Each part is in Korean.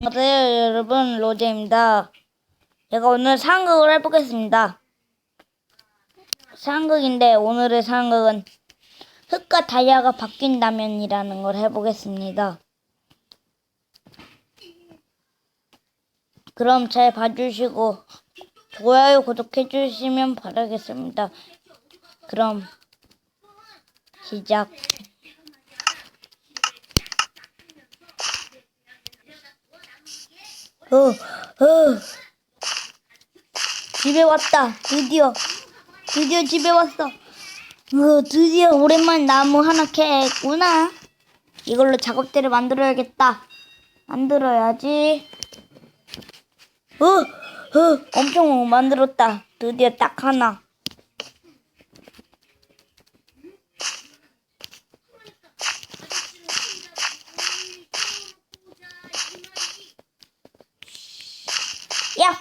안녕하세요 여러분 로제입니다. 제가 오늘 상극을 해보겠습니다. 상극인데 오늘의 상극은 흙과 다이아가 바뀐다면 이라는 걸 해보겠습니다. 그럼 잘 봐주시고 좋아요 구독해주시면 바라겠습니다. 그럼 시작. 어, 어. 집에 왔다. 드디어. 드디어 집에 왔어. 어, 드디어 오랜만에 나무 하나 캐구나. 이걸로 작업대를 만들어야겠다. 만들어야지. 어, 어, 엄청 만들었다. 드디어 딱 하나.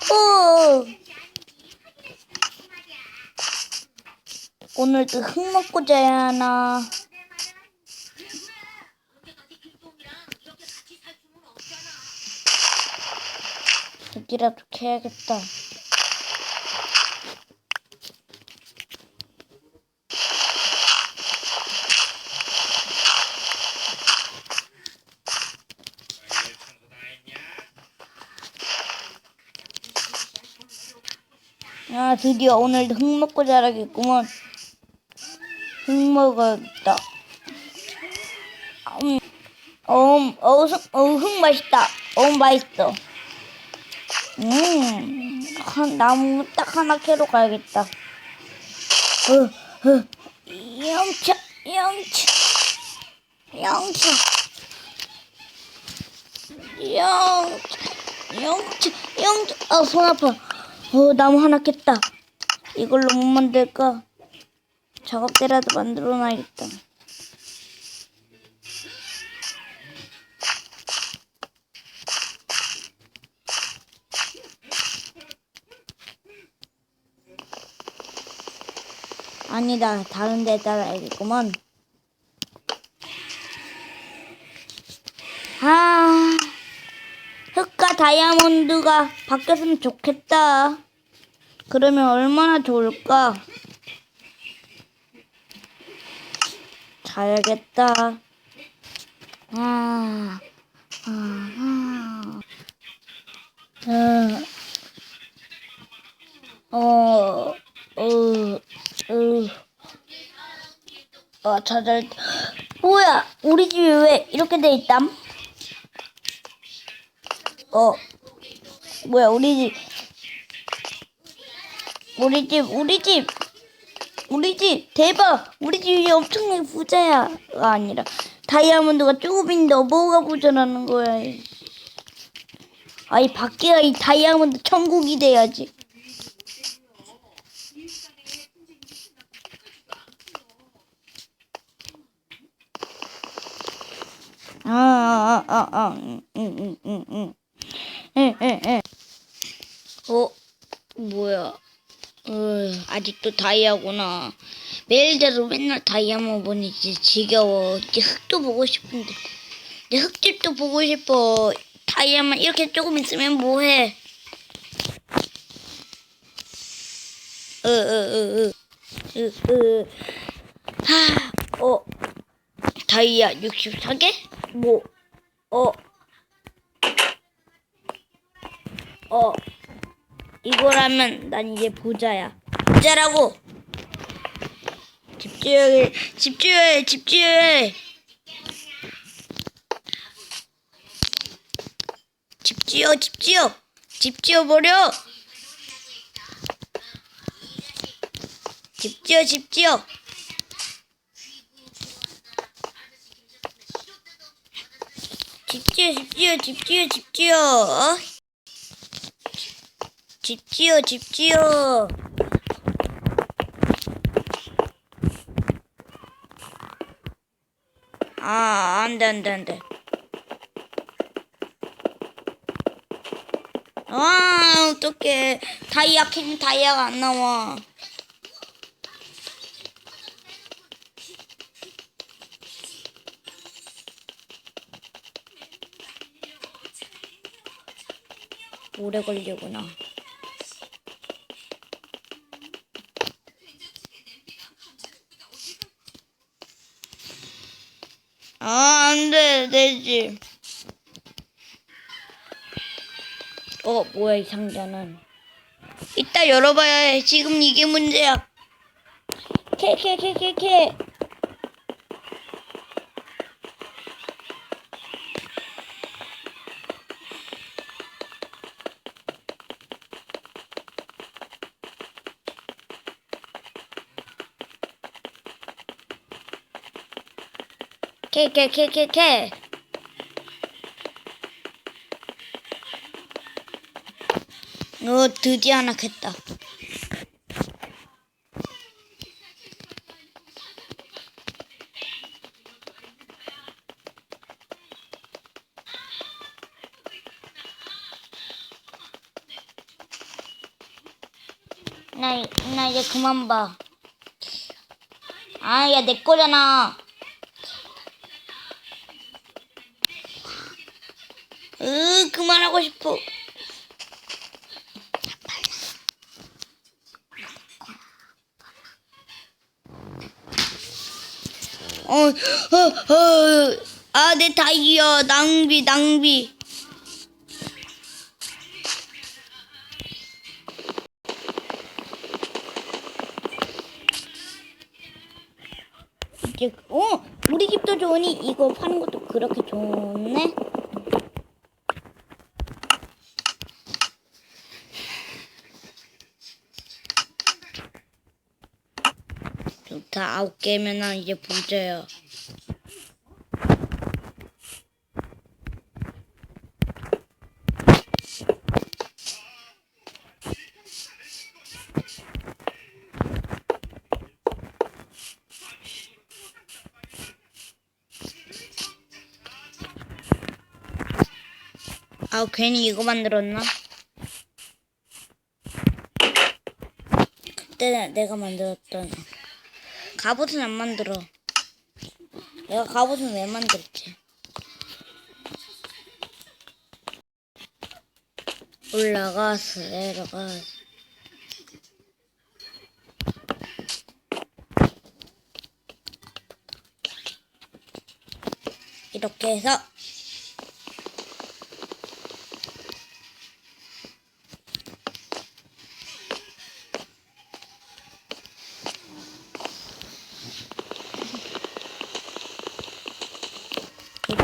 야호! 오늘도 흙 먹고 자야 하나. 여기라도 캐야겠다. 아, 드디어 오늘도 흙 먹고 자라겠구먼. 흙 먹었다. 음, 어, 어, 흙, 어, 흙 맛있다. 어, 맛있어. 음, 한, 나무 딱 하나 캐러 가야겠다. 어, 어, 영차, 영차, 영차, 영차, 영차, 영차. 아, 손 아파. 어, 나무 하나 깼다. 이걸로 못 만들까? 작업대라도 만들어 놔야겠다. 아니다. 다른 데 따라야겠구먼. 아, 흙과 다이아몬드가 바뀌었으면 좋겠다. 그러면 얼마나 좋을까? 자야겠다. 아, 아, 아. 어, 어, 어, 어, 어, 찾을, 뭐야, 우리 집이 왜 이렇게 돼 있담? 어, 뭐야, 우리 집, 우리 집, 우리 집, 우리 집, 대박! 우리 집이 엄청나게 부자야가 아니라, 다이아몬드가 조금인데 뭐가 부자라는 거야. 이. 아이, 밖에가 이 다이아몬드 천국이 돼야지. 아, 아, 아, 아, 음, 음, 음, 음, 음. 에, 에, 에. 어, 뭐야. 어, 아직도 다이아구나. 매일대로 맨날 다이아만 보니 진짜 지겨워. 이제 흙도 보고 싶은데. 내 흙집도 보고 싶어. 다이아만 이렇게 조금 있으면 뭐해. 어, 어, 어, 어. 으, 으. 하, 어. 다이아 64개? 뭐, 어. 어. 이거라면 난 이제 부자야. 부자라고! 집 지어야, 집 지어야, 해, 집 지어야. 해. 집 지어, 집 지어. 집 지어 버려. 집 지어, 집 지어. 집 지어, 집 지어, 집 지어, 집 지어. 집 지어, 집 지어. 아, 안 돼, 안 돼, 안 돼. 아, 어떡해. 다이아 캐는 다이아가 안 나와. 오래 걸리구나. 아, 안 돼, 되지. 어, 뭐야, 이 상자는. 이따 열어봐야 해. 지금 이게 문제야. 캐. 캐. 어, 드디어 하나 캤다. 나, 나 이제 그만 봐. 아, 야, 내 거잖아. 그만하고 싶어. 어, 어, 어, 아, 내 다이어, 낭비, 낭비. 이제, 어, 우리 집도 좋으니 이거 파는 것도 그렇게 좋네? 좋 다, 아홉 개면 이제 부자야. 아, 괜히 이거 만들었나? 그때 내가 만들었던 갑옷은 안 만들어. 내가 갑옷은 왜 만들지? 올라가서 내려가서 이렇게 해서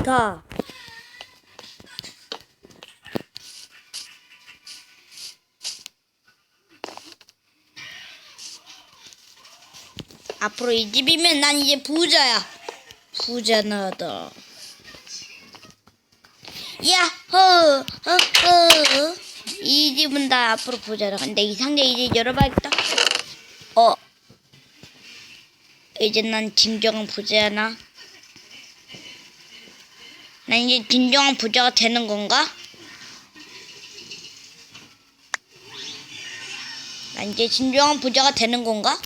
좋다. 앞으로 이 집이면 난 이제 부자야. 부자 나다. 야호, 허허. 이 집은 다 앞으로 부자다. 근데 이 상자 이제 열어봐야겠다. 어. 이제 난 진정한 부자야 나. 난 이제 진정한 부자가 되는 건가? 난 이제 진정한 부자가 되는 건가?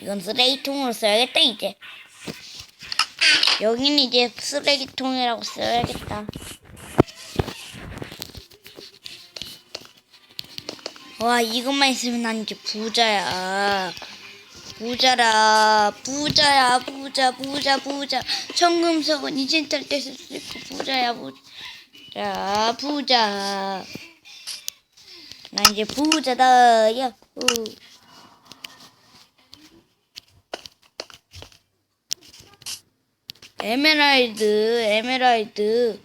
이건 쓰레기통으로 써야겠다 이제. 여기는 이제 쓰레기통이라고 써야겠다. 와 이것만 있으면 난 이제 부자야. 부자라 부자야 부자 부자 부자. 청금석은 이젠 탈 때 쓸 수 있고 부자야 부자 부자. 나 이제 부자다 야후 에메랄드 에메랄드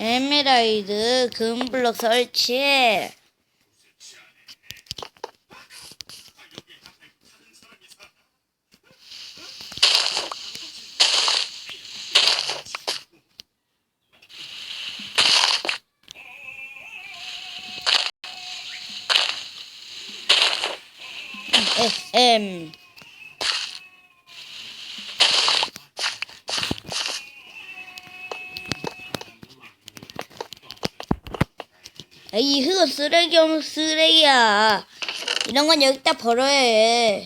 에메랄드 금블럭 설치. 이 흙은 쓰레기 없는 쓰레기야. 이런 건 여기다 버려야 해.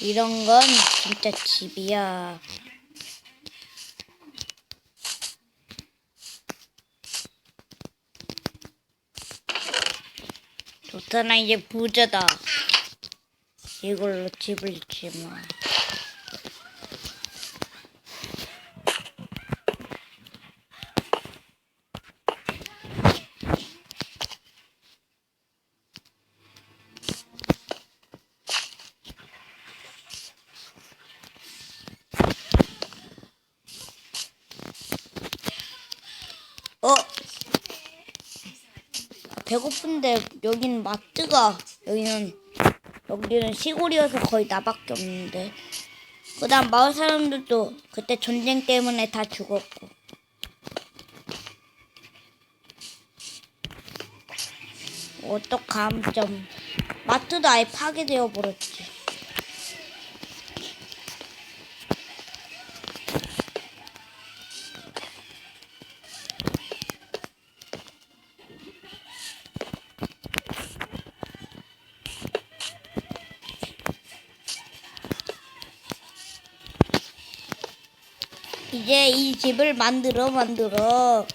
이런 건 진짜 집이야. 좋잖아, 이제 부자다. 이걸로 집을 짓마. 어? 아, 배고픈데 여기는 마트가 여기는 여기는 시골이어서 거의 나밖에 없는데. 그 다음 마을 사람들도 그때 전쟁 때문에 다 죽었고. 어떡함 좀. 마트도 아예 파괴되어 버렸지 이제 이 집을 만들어 만들어.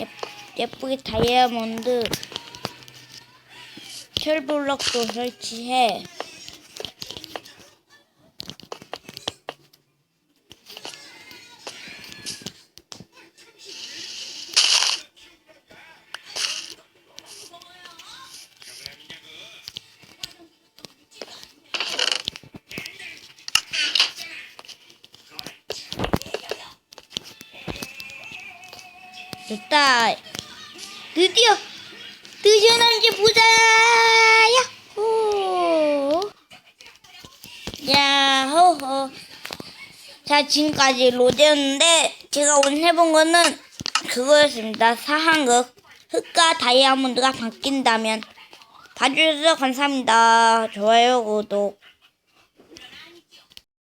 예, 예쁘게 다이아몬드 철블럭도 설치해 드디어 드디어 난 이제 부자야. 호 야 호호. 자 지금까지 로제였는데 제가 오늘 해본 거는 그거였습니다. 사한극. 흑과 다이아몬드가 바뀐다면 봐주셔서 감사합니다. 좋아요 구독